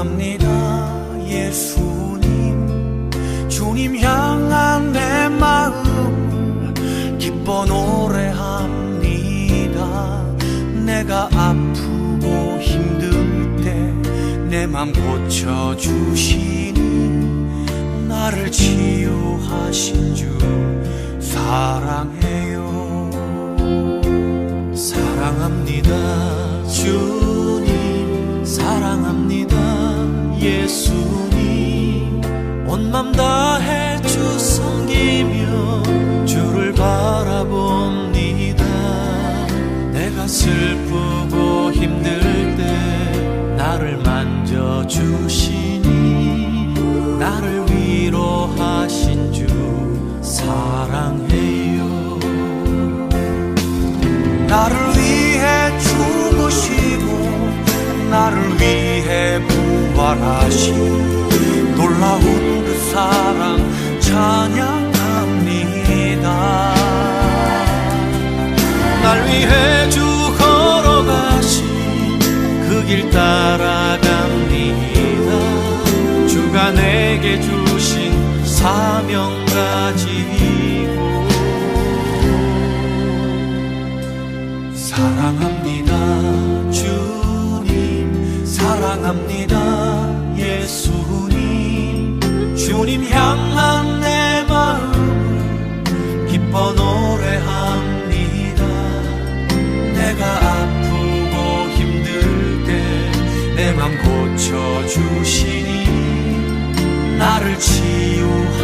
사랑합니다 예수님. 주님 향한 내 마음을 기뻐 노래합니다. 내가 아프고 힘들 때 내 맘 고쳐주시니 나를 치유하신 주 사랑해요. 사랑합니다 온맘 다해 주 섬기며 주를 바라봅니다. 내가 슬프고 힘들 때 나를 만져주시니 나를 위로하신 주 사랑해요. 나를 위해 죽으시고 나를 위해 부활하신 놀라운 그 사랑 찬양합니다. 날 위해 주 걸어가신 그 길 따라갑니다. 주가 내게 주신 사명 가지고 사랑합니다. 주님 사랑합니다. 예수님 주님 향한 내 마음을 기뻐 노래합니다. 내가 아프고 힘들 때 내 맘 고쳐주시니 나를 사랑해요